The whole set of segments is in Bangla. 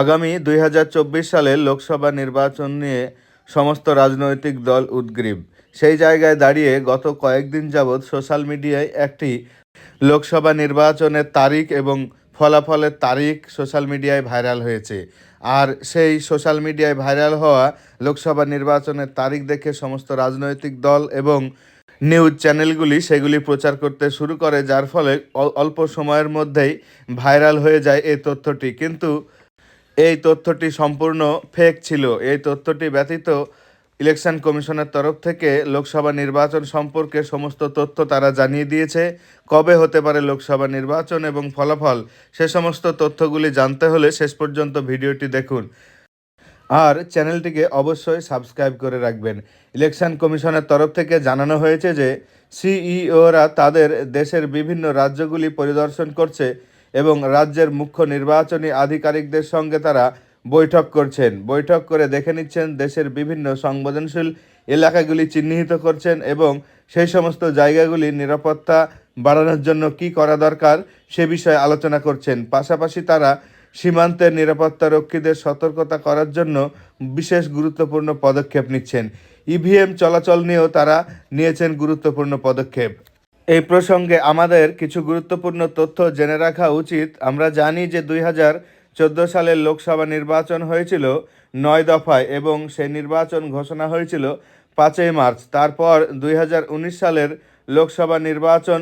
আগামী দুই হাজার চব্বিশ সালের লোকসভা নির্বাচন নিয়ে সমস্ত রাজনৈতিক দল উদ্গ্রীব। সেই জায়গায় দাঁড়িয়ে গত কয়েকদিন যাবৎ সোশ্যাল মিডিয়ায় একটি লোকসভা নির্বাচনের তারিখ এবং ফলাফলের তারিখ সোশ্যাল মিডিয়ায় ভাইরাল হয়েছে। আর সেই সোশ্যাল মিডিয়ায় ভাইরাল হওয়া লোকসভা নির্বাচনের তারিখ দেখে সমস্ত রাজনৈতিক দল এবং নিউজ চ্যানেলগুলি সেগুলি প্রচার করতে শুরু করে, যার ফলে অল- অল্প সময়ের মধ্যেই ভাইরাল হয়ে যায় এই তথ্যটি। কিন্তু এই তথ্যটি সম্পূর্ণ ফেক ছিল। এই তথ্যটি ব্যতীত ইলেকশন কমিশনের তরফ থেকে লোকসভা নির্বাচন সম্পর্কে সমস্ত তথ্য তারা জানিয়ে দিয়েছে। কবে হতে পারে লোকসভা নির্বাচন এবং ফলাফল, সে সমস্ত তথ্যগুলি জানতে হলে শেষ পর্যন্ত ভিডিওটি দেখুন। আর চ্যানেলটিকে অবশ্যই সাবস্ক্রাইব করে রাখবেন। ইলেকশন কমিশনের তরফ থেকে জানানো হয়েছে যে সিইওরা তাদের দেশের বিভিন্ন রাজ্যগুলি পরিদর্শন করছে। এবং রাজ্যের মুখ্য নির্বাচনী আধিকারিকদের সঙ্গে তারা বৈঠক করছেন। বৈঠক করে দেখে নিচ্ছেন দেশের বিভিন্ন সংবেদনশীল এলাকাগুলি চিহ্নিত করছেন এবং সেই সমস্ত জায়গাগুলি নিরাপত্তা বাড়ানোর জন্য কি করা দরকার সে বিষয়ে আলোচনা করছেন। পাশাপাশি তারা সীমান্তের নিরাপত্তা রক্ষীদের সতর্কতা করার জন্য বিশেষ গুরুত্বপূর্ণ পদক্ষেপ নিচ্ছেন। ইভিএম চলাচল নিয়েও তারা নিয়েছেন গুরুত্বপূর্ণ পদক্ষেপ। এই প্রসঙ্গে আমাদের কিছু গুরুত্বপূর্ণ তথ্য জেনে রাখা উচিত। আমরা জানি যে দুই হাজার চোদ্দ সালের লোকসভা নির্বাচন হয়েছিল নয় দফায় এবং সেই নির্বাচন ঘোষণা হয়েছিল পাঁচই মার্চ। তারপর দুই হাজার উনিশ সালের লোকসভা নির্বাচন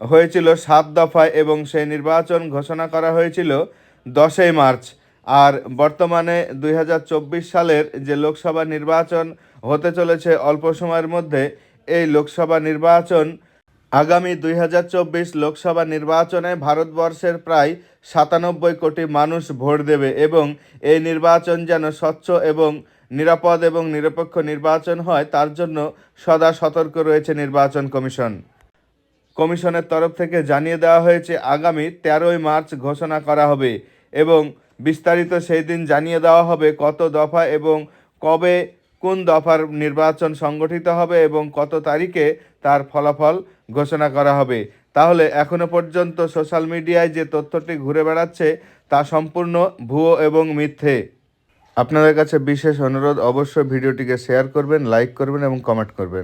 হয়েছিল সাত দফায় এবং সেই নির্বাচন ঘোষণা করা হয়েছিল দশই মার্চ। আর বর্তমানে দুই হাজার চব্বিশ সালের যে লোকসভা নির্বাচন হতে চলেছে অল্প সময়ের মধ্যে, এই লোকসভা নির্বাচন আগামী দুই হাজার চব্বিশ লোকসভা নির্বাচনে ভারতবর্ষের প্রায় সাতানব্বই কোটি মানুষ ভোট দেবে এবং এই নির্বাচন যেন স্বচ্ছ এবং নিরাপদ এবং নিরপেক্ষ নির্বাচন হয়, তার জন্য সদা সতর্ক রয়েছে নির্বাচন কমিশন। কমিশনের তরফ থেকে জানিয়ে দেওয়া হয়েছে, আগামী তেরোই মার্চ ঘোষণা করা হবে এবং বিস্তারিত সেই দিন জানিয়ে দেওয়া হবে কত দফা এবং কবে কোন দফার নির্বাচন সংগঠিত হবে এবং কত তারিখে তার ফলাফল ঘোষণা করা হবে? তাহলে এখনও পর্যন্ত সোশ্যাল মিডিয়ায় যে তথ্যটি ঘুরে বেড়াচ্ছে তা সম্পূর্ণ ভুয়ো এবং মিথ্যে। আপনাদের কাছে বিশেষ অনুরোধ, অবশ্যই ভিডিওটিকে শেয়ার করবেন, লাইক করবেন এবং কমেন্ট করবেন।